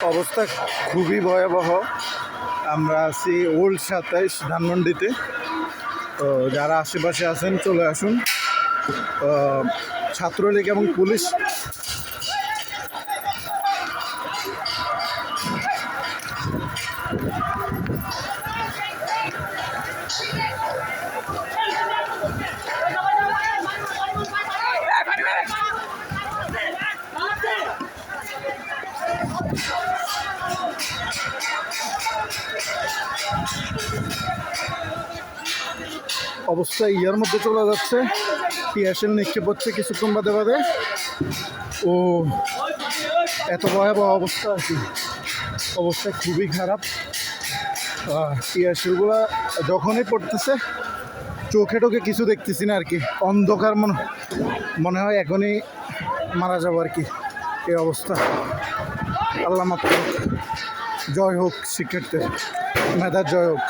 অবস্থা খুবই ভয়াবহ। আমরা আছি ওল্ড সাতাইশ ধানমন্ডিতে। তো যারা আশেপাশে আছেন, চলে আসুন। ছাত্রলীগ এবং পুলিশ অবস্থা ইয়ার মধ্যে চলে যাচ্ছে। টিয়াশেল নিক্ষেপ হচ্ছে কিছুক্ষণ বাদে বাদে। ও, এত ভয়াবহ অবস্থা আর কি। অবস্থা খুবই খারাপ। টিয়াশেলগুলা যখনই পড়তেছে, চোখে টোকে কিছু দেখতেছি না আর কি। অন্ধকার মনে মনে হয় এখনই মারা যাব আর কি। এই অবস্থা। আল্লাহ করুক। জয় হোক শিক্ষার্থীর মেধার জয় হোক।